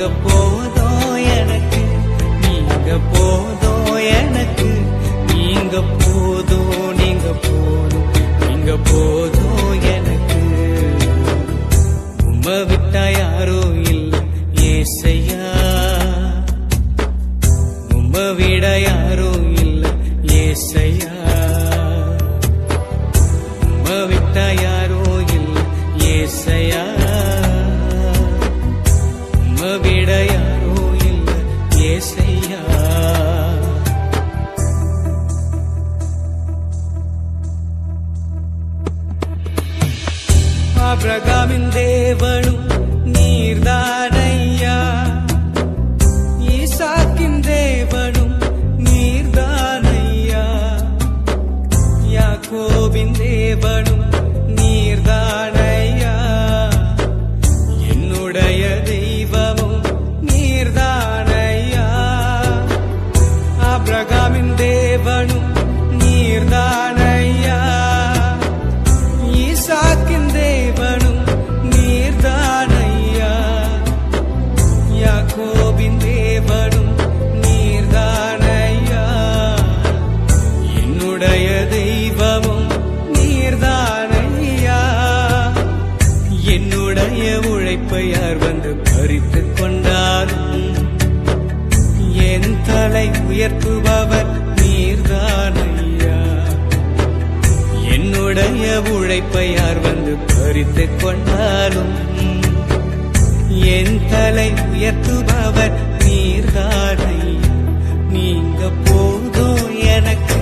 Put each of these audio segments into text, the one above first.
நீங்க போதும் எனக்கு நீங்க போதும் எனக்கு நீங்க போதும் நீங்க போதும் நீங்க போதும் எனக்கு. உம்ம விட்டா யாரோ ಪ್ರಗಮಿಂದೇವಳು ನೀರ್ದಾರ போட்டு பறித்து கொண்டாலும் என் தலை உயர்த்துபவர் நீர்தானையா என்னுடைய உழைப்பை யார் வந்து பறித்து கொண்டாலும். என் தலை உயர்த்துபவர் நீர்தானை நீங்க போதும் எனக்கு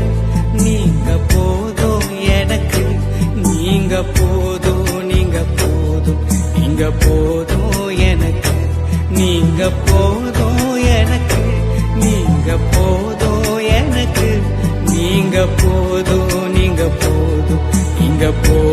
நீங்க போதும் எனக்கு. நீங்க போதும் நீங்க போதும் நீங்க போதும். போதும் எனக்கு நீங்க போதும் எனக்கு நீங்க போதும் நீங்க போதும் இங்க போ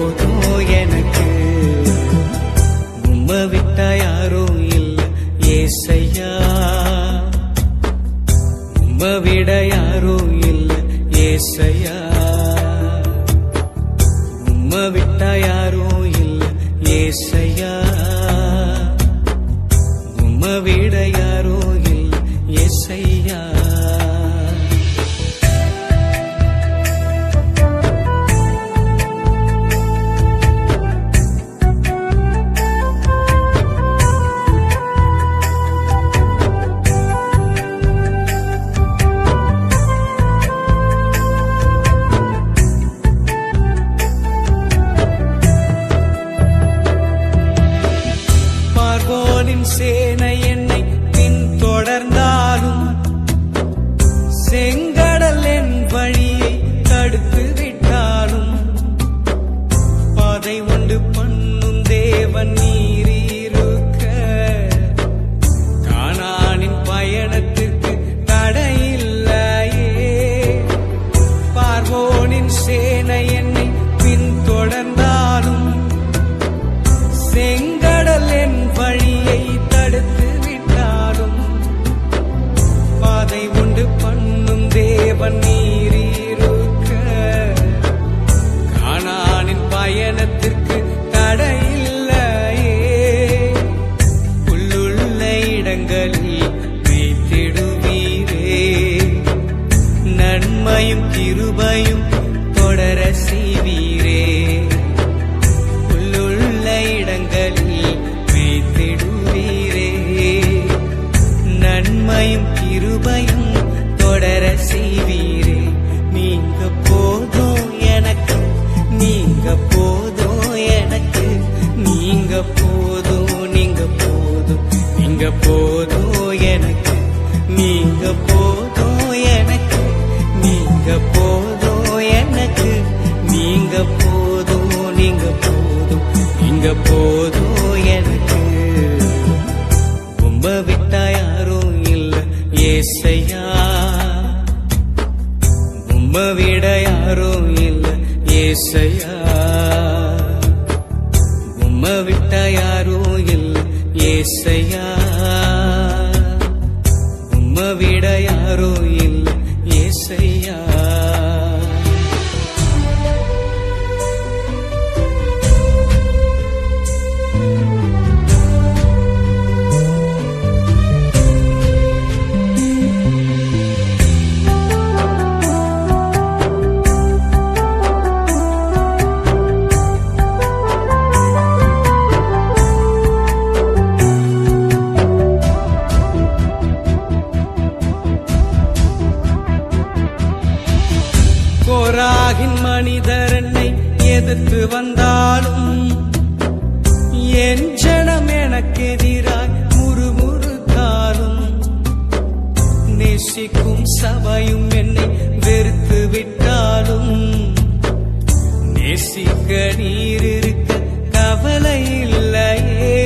பார்வோனின் சேனை என்ன நன்மையும் கிருபையும் தொடர செய்வீரே. உள்ளுள்ள இடங்களில் வைத்திடுவீரே நன்மையும் கிருபையும் தொடர செய்வீரே. நீங்க போதோ எனக்கு நீங்க போதோ எனக்கு. நீங்க போதோ நீங்க போதும் நீங்க போதோ எனக்கு. நீங்க போதோ எனக்கு. நீங்க போதும் எனக்கு? நீங்க போதும் நீங்க போதும் நீங்க போதும் எனக்கு? உம்ப விட்டா யாரும் இல்ல ஏசையா? உம்ம விட யாரும் இல்ல ஏசையா? உம்ம விட்ட யாரும் இல்ல ஏசையா? உம்ம விட யாரும் இல்ல ஏசையா? போராகின் மனிதர் என்னை எதிர்த்து வந்தாலும் என் ஜனம் எனக்கெதிராய் முறுமுறுத்தாலும் நேசிக்கும் சபையும் என்னை வெறுத்து விட்டாலும் நேசிக்க நீர் இருக்க கவலை இல்லையே.